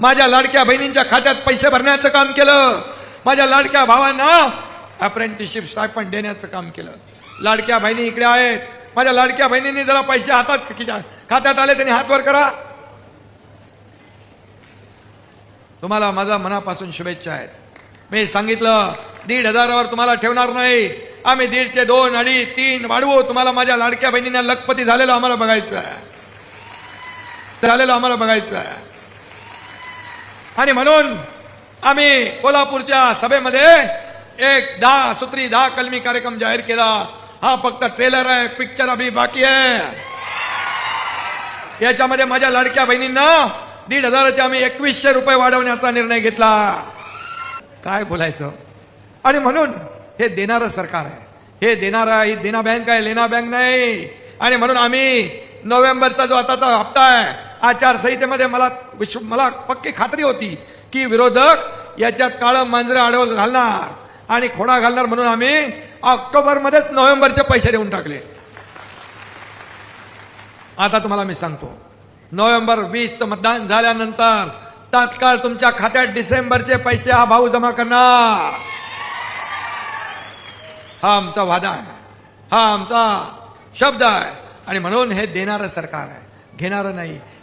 माझ्या लाडक्या बहिणींच्या खात्यात पैसे भरण्याचं काम केलं. माझ्या लाडक्या भावांना अप्रेंटिसशिप स्टायपण देण्याचं काम केलं. लाडक्या बहिणी इकडे आहेत. माझ्या लाडक्या बहिणींनी जरा पैसे हातात खात्यात आले त्यांनी हातवर करा. तुम्हाला माझा मनापासून शुभेच्छा आहेत. मी सांगितलं दीड हजारावर तुम्हाला ठेवणार नाही. आम्ही दीडचे दोन अडीच तीन वाढवू. तुम्हाला माझ्या लाडक्या बहिणींना लखपती झालेलं आम्हाला बघायचं आहे. झालेलं आम्हाला बघायचं आहे. आणि म्हणून आम्ही कोल्हापूरच्या सभेमध्ये एक दहा सूत्री दहा कलमी कार्यक्रम जाहीर केला. हा फक्त ट्रेलर आहे पिक्चर अभी बाकी आहे. याच्यामध्ये माझ्या लाडक्या बहिणींना दीड हजाराचे आम्ही एकवीसशे रुपये वाढवण्याचा निर्णय घेतला. काय बोलायचं? आणि म्हणून हे देणारं सरकार आहे. हे देणारा ही देना बँक आहे लेना बँक नाही. आणि म्हणून आम्ही नोव्हेंबरचा जो आताचा हप्ता आहे आचारसंहितेमध्ये मला विश्व मला पक्की खात्री होती की विरोधक याच्यात काळं मांजरं आडवं घालणार आणि खोडा घालणार म्हणून आम्ही ऑक्टोबरमध्येच नोव्हेंबरचे पैसे देऊन टाकले. आता तुम्हाला मी सांगतो. नोव्हेंबर वीसचं मतदान झाल्यानंतर तात्काळ तुमच्या खात्यात डिसेंबरचे पैसे हा भाऊ जमा करणार. हा आमचा वादा आहे. हा आमचा शब्द आहे. आणि म्हणून हे देणारं सरकार आहे. घेणारं नाही.